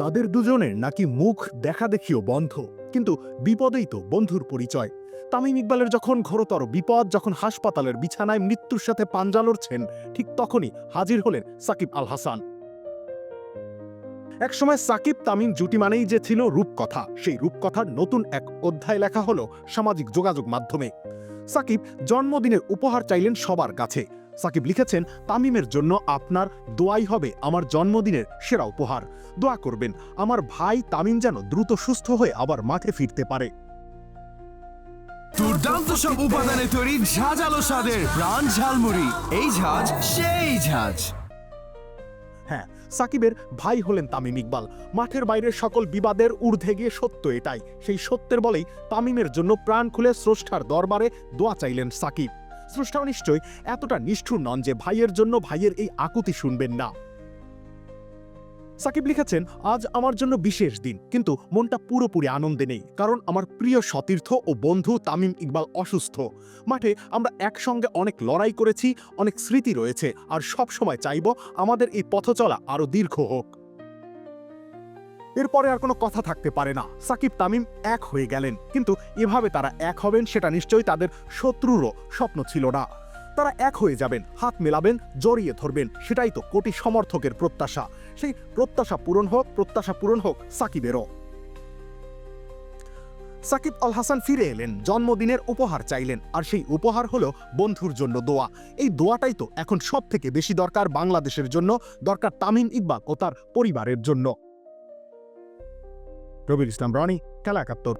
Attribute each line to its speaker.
Speaker 1: তাদের দুজনের নাকি মুখ দেখা দেখিও বন্ধ। কিন্তু বিপদেই তো বন্ধুর পরিচয়। তামিম ইকবালের যখন ঘোরতর বিপদ, যখন হাসপাতালের বিছানায় মৃত্যুর সাথে পাঞ্জা লড়ছেন, ঠিক তখনই হাজির হলেন সাকিব আল হাসান। একসময় সাকিব তামিম জুটি মানেই যে ছিল রূপকথা, সেই রূপকথার নতুন এক অধ্যায় লেখা হলো সামাজিক যোগাযোগ মাধ্যমে। সাকিব জন্মদিনের উপহার চাইলেন সবার কাছে। সাকিব লিখেছেন তামিমের জন্য আপনার দোয়াই হবে আমার জন্মদিনের সেরা উপহার। দোয়া করবেন আমার ভাই তামিম যেন দ্রুত সুস্থ হয়ে আবার মাঠে ফিরতে পারে।
Speaker 2: দুর্দান্ত সব উপাদানে তৈরি ঝাঁঝালো স্বাদের প্রাণ ঝালমুড়ি। এই ঝাঁজ সেই ঝাঁজ।
Speaker 1: হ্যাঁ সাকিবের ভাই হলেন তামিম ইকবাল। মাঠের বাইরের সকল বিবাদের ঊর্ধ্বে গিয়ে সত্য এটাই। সেই সত্যের বলেই তামিমের জন্য প্রাণ খুলে স্রষ্টার দরবারে দোয়া চাইলেন সাকিব। স্রষ্টাও নিশ্চয় এতটা নিষ্ঠুর নন যে ভাইয়ের জন্য ভাইয়ের এই আকুতি শুনবেন না। সাকিব লিখেছেন, আজ আমার জন্য বিশেষ দিন, কিন্তু মনটা পুরোপুরি আনন্দে নেই, কারণ আমার প্রিয় সতীর্থ ও বন্ধু তামিম ইকবাল অসুস্থ। মাঠে আমরা একসঙ্গে অনেক লড়াই করেছি, অনেক স্মৃতি রয়েছে, আর সব সময় চাইব আমাদের এই পথচলা আরও দীর্ঘ হোক। এরপরে আর কোনো কথা থাকতে পারে না। সাকিব, তামিম এক হয়ে গেলেন। কিন্তু এভাবে তারা এক হবেন সেটা নিশ্চয়ই তাদের শত্রুরও স্বপ্ন ছিল না। তারা এক হয়ে যাবেন, হাত মেলাবেন, জড়িয়ে ধরবেন, সেটাই তো কোটি সমর্থকের প্রত্যাশা। সেই প্রত্যাশা পূরণ হোক, প্রত্যাশা পূরণ হোক সাকিবেরও। সাকিব আল হাসান ফিরে এলেন, জন্মদিনের উপহার চাইলেন। আর সেই উপহার হলো বন্ধুর জন্য দোয়া। এই দোয়াটাই তো এখন সব থেকে বেশি দরকার বাংলাদেশের জন্য, দরকার তামিম ইকবাল ও তার পরিবারের জন্য। রবির ইসলাম রনি খেলা একাত্তর।